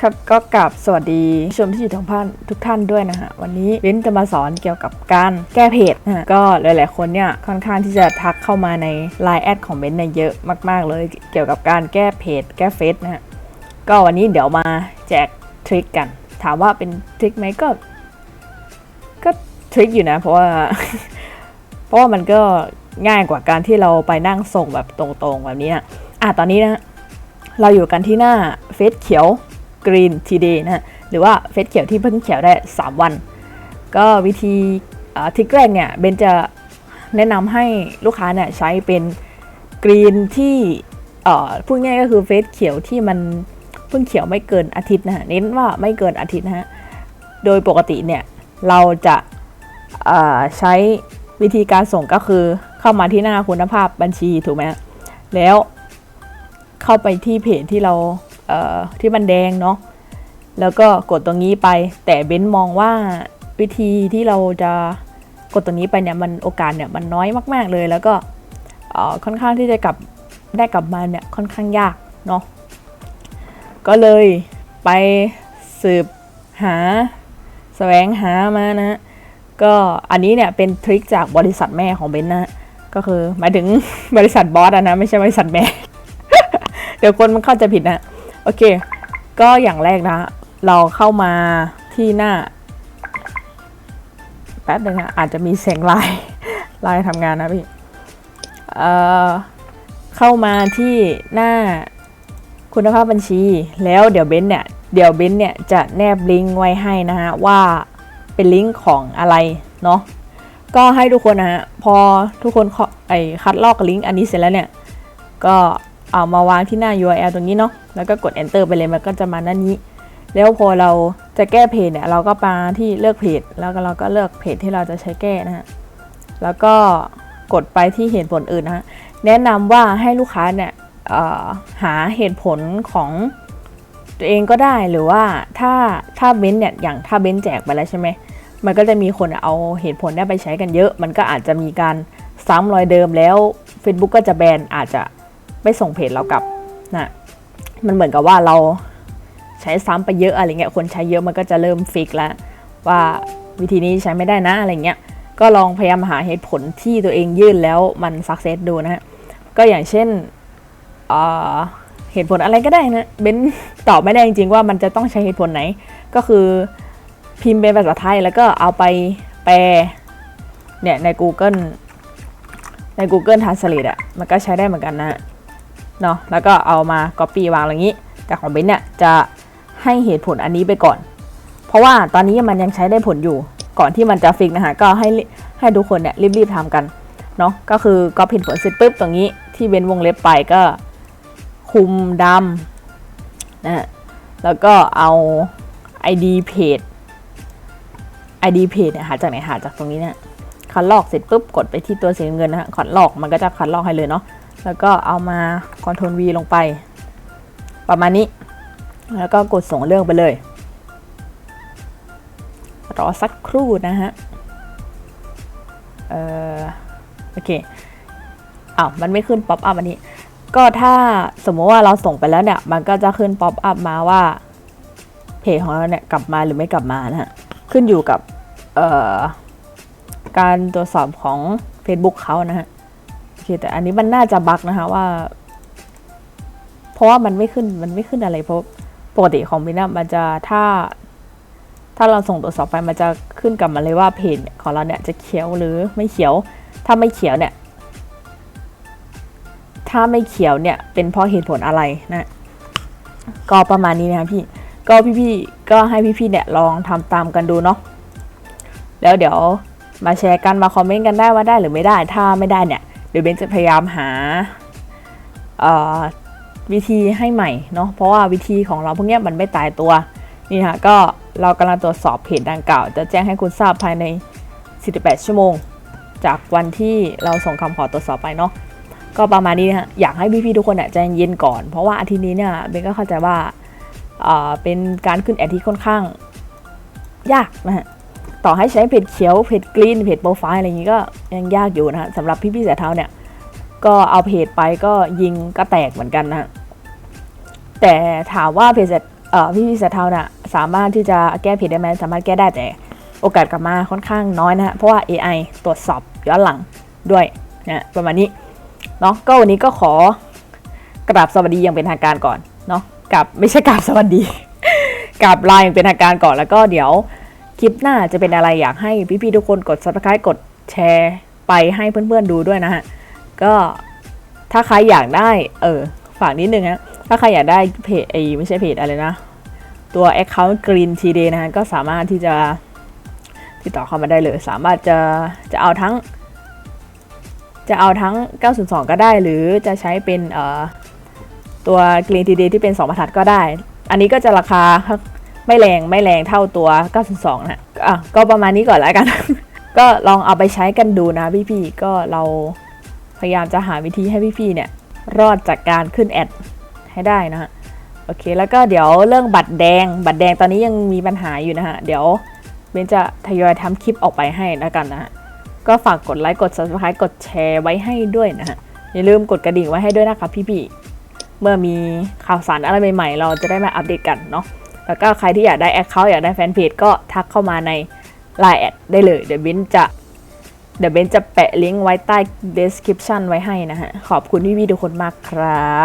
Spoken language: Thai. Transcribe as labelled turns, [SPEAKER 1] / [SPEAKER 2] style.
[SPEAKER 1] ครับก็กลับสวัสดีชมที่อยู่ทางบ้านทุกท่านด้วยนะฮะวันนี้เบ้นจะมาสอนเกี่ยวกับการแก้เพจนะฮะก็หลาย ๆ คนเนี่ยค่อนข้างที่จะทักเข้ามาใน Line แอดของเบ้นเนี่ยเยอะมาก ๆ เลยเกี่ยวกับการแก้เพจ แก้เฟซนะฮะก็วันนี้เดี๋ยวมาแจกทริคกัน ถามว่าเป็นทริคไหมก็ ก็ทริคอยู่นะ เพราะว่า เพราะว่ามันก็ง่ายกว่าการที่เราไปนั่งส่งแบบตรง ๆ แบบนี้นะอะตอนนี้นะเราอยู่กันที่หน้าเฟซเขียว กรีนทีเดนะฮะหรือว่าเฟซเขียวที่เพิ่งเขียวได้ 3 วัน ก็วิธีทริกแรกเนี่ยเบนจะแนะนำให้ลูกค้าเนี่ยใช้เป็นกรีนที่พูดง่ายก็คือเฟซเขียวที่มันเพิ่งเขียวไม่เกินอาทิตย์นะฮะเน้นว่าไม่เกินอาทิตย์นะฮะโดยปกติเนี่ยเราจะใช้วิธีการส่งก็คือเข้ามาที่หน้าคุณภาพบัญชีถูกไหมแล้วเข้าไปที่เพจที่เรา ที่มันแดงเนาะแล้วก็กดตรงนี้ไป แต่เบ้นมองว่าวิธีที่เราจะกดตรงนี้ไปเนี่ยมันโอกาสเนี่ยมันน้อยมากๆเลย แล้วก็ค่อนข้างที่จะกลับได้กลับมาเนี่ยค่อนข้างยากเนาะก็เลยไปสืบหาแสวงหามานะก็อันนี้เนี่ยเป็นทริคจากบริษัทแม่ของเบนนะก็คือหมายถึงบริษัทบอสอะนะไม่ใช่บริษัทแม่ เดี๋ยวคนมันเข้าใจผิดนะ โอเค ก็อย่างแรกนะ เราเข้ามาที่หน้า แป๊บนึงนะอาจจะมีเสียงไลน์ไลน์ทำงานนะพี่ เอ่อ เข้ามาที่หน้าคุณภาพบัญชี แล้วเดี๋ยวเบนซ์เนี่ยเดี๋ยวเบนซ์เนี่ยจะแนบลิงก์ไว้ให้นะฮะว่าเป็นลิงก์ของอะไรเนาะก็ให้ทุกคนนะฮะพอทุกคนเคาะไอคัดลอกลิงก์อันนี้เสร็จแล้วเนี่ยก็ เอามาวางที่หน้า URL ตรงนี้เนาะแล้วก็กด enter ไปเลยมันก็จะมาหน้านี้ แล้วพอเราจะแก้เพจเนี่ยเราก็มาที่เลือกเพจ แล้วก็เราก็เลือกเพจที่เราจะใช้แก้นะฮะแล้วก็กดไปที่เหตุผลอื่นนะฮะแนะนำว่าให้ลูกค้าเนี่ยเอ่อหาเหตุผลของตัวเองก็ได้หรือว่าถ้าถ้าเบ้นเนี่ยอย่างถ้าเบ้นแจกไปแล้วใช่ไหมมันก็จะมีคนเอาเหตุผลเนี่ยไปใช้กันเยอะ มันก็อาจจะมีการซ้ำรอยเดิมแล้ว Facebook ก็จะแบนอาจจะ ไม่ส่งเพจเรากลับนะมันเหมือนกับว่าเราใช้ซ้ำไปเยอะอะไรเงี้ยคนใช้เยอะมันก็จะเริ่มฟิกแล้วว่าวิธีนี้ใช้ไม่ได้นะอะไรเงี้ยก็ลองพยายามหาเหตุผลที่ตัวเองยื่นแล้วมันสักเซสดูนะฮะก็อย่างเช่นเอ่อเหตุผลอะไรก็ได้นะเบนตอบไม่ได้จริงๆว่ามันจะต้องใช้เหตุผลไหน ก็คือพิมพ์เป็นภาษาไทยแล้วก็เอาไปแปลเนี่ยใน Google ใน Google Translate อะมันก็ใช้ได้เหมือนกันนะ เนาะแล้วก็เอามา Copy วางอย่างนี้ แต่ของเบนเนี่ยจะให้เหตุผลอันนี้ไปก่อน เพราะว่าตอนนี้มันยังใช้ได้ผลอยู่ ก่อนที่มันจะฟิกนะคะก็ให้ให้ทุกคนเนี่ยรีบๆทำกันเนาะก็คือก็ผิดผลเสร็จปุ๊บตรงนี้ที่เบนวงเล็บไปก็คุมดำนะฮะแล้วก็เอา ID page ID page เนี่ยหาจากไหนหาจากตรงนี้เนี่ยคัดลอกเสร็จปุ๊บกดไปที่ตัวสีเงินนะฮะคัดลอกมันก็จะคัดลอกให้เลยเนาะ แล้วก็เอามา Ctrl V ลงไป ประมาณนี้ แล้วก็กดส่งเรื่องไปเลย รอสักครู่นะฮะ เออโอเคอ้าวมันไม่ขึ้นป๊อปอัพอันนี้ ก็ถ้าสมมติว่าเราส่งไปแล้วเนี่ย มันก็จะขึ้นป๊อปอัพมาว่า เพจของเราเนี่ยกลับมาหรือไม่กลับมานะฮะ ขึ้นอยู่กับ เอ่อ การตรวจสอบของ Facebook เขานะฮะ เคแต่อันนี้มันน่าจะบั๊กนะคะว่า เพราะว่ามันไม่ขึ้นมันไม่ขึ้นอะไรเพราะปกติของมินะมันจะถ้า ถ้าเราส่งตรวจสอบไปมันจะขึ้นกลับมาเลยว่าเพจของเราเนี่ยจะเขียวหรือไม่เขียว ถ้าไม่เขียวเนี่ย ถ้าไม่เขียวเนี่ย เป็นเพราะเหตุผลอะไรนะ ก็ประมาณนี้นะคะพี่ก็พี่ๆก็ให้พี่ๆเนี่ยลองทำตามกันดูเนาะแล้วเดี๋ยวมาแชร์กันมาคอมเมนต์กันได้ว่าได้หรือไม่ได้ ถ้าไม่ได้เนี่ย ดี๋ยวเบนจะพยายามหาวิธีให้ใหม่เนาะเพราะว่าวิธีของเราพวกนี้มันไม่ตายตัวนี่ฮะก็เรากำลังตรวจสอบเพจดังกล่าว จะแจ้งให้คุณทราบภายใน 48 ชั่วโมง จากวันที่เราส่งคำขอตรวจสอบไปเนาะก็ประมาณนี้นะฮะอยากให้พี่ๆทุกคนเนี่ยใจเย็นก่อน เพราะว่าอาทิตย์นี้เนี่ยเบนก็เข้าใจว่าเอ่อเป็นการขึ้นแอดที่ค่อนข้าง ยากนะฮะต่อให้ใช้เพจเขียวเพจกรีนเพจโปรไฟล์อะไรอย่างนี้ก็ ยังยากอยู่นะฮะสำหรับพี่ๆเสียเท้าเนี่ย ก็เอาเพจไปก็ยิงก็แตกเหมือนกันนะฮะแต่ถามว่าเพจเอ่อพี่พี่เสะเท้าน่ะสามารถที่จะแก้ผิดได้ไหมสามารถแก้ได้แต่โอกาสกลับมาค่อนข้างน้อยนะฮะเพราะว่า AI ตรวจสอบย้อนหลังด้วยนะประมาณนี้เนาะก็วันนี้ก็ขอกราบสวัสดีอย่างเป็นทางการก่อนเนาะกับไม่ใช่กราบสวัสดีกราบลาอย่างเป็นทางการก่อนแล้วก็เดี๋ยวคลิปหน้าจะเป็นอะไรอยากให้พี่ๆทุกคนกด subscribe กดแชร์ ไปให้เพื่อนๆดูด้วยนะฮะ ก็ถ้าใครอยากได้เออฝากนิดนึงนะถ้าใครอยากได้เพจไอไม่ใช่เพจอะไรนะ ตัว Account Green t d นะฮะ ก็สามารถที่จะติดต่อเข้ามาได้เลย สามารถจะจะเอาทั้ง จะเอาทั้ง 902 ก็ได้ หรือจะใช้เป็นเอ่อตัว Green t d ที่เป็น 2บรรทัดก็ได้ อันนี้ก็จะราคาไม่แรงไม่แรงเท่าตัว 902 นะฮะอะก็ประมาณนี้ก่อนแล้วกัน ก็ลองเอาไปใช้กันดูนะพี่ๆก็เราพยายามจะหาวิธีให้พี่ๆเนี่ยรอดจากการขึ้นแอดให้ได้นะฮะโอเคแล้วก็เดี๋ยวเรื่องบัตรแดง บัตรแดงตอนนี้ยังมีปัญหาอยู่นะฮะเดี๋ยวเบนจะทยอยทำคลิปออกไปให้แล้วกันนะฮะก็ฝากกดไลค์กด subscribe กดแชร์ไว้ให้ด้วยนะฮะอย่าลืมกดกระดิ่งไว้ให้ด้วยนะครับพี่ๆเมื่อมีข่าวสารอะไรใหม่ๆ เราจะได้มาอัปเดตกันเนาะแล้วก็ใครที่อยากได้แอคเคาท์อยากได้แฟนเพจก็ทักเข้ามาใน l ล n e แอดได้เลยเดี๋ยวเบนจะเดี๋ยวเบนจะแปะลิงก์ไว้ใต้ description ไว้ให้นะฮะ ขอบคุณพี่ๆทุกคนมากครับ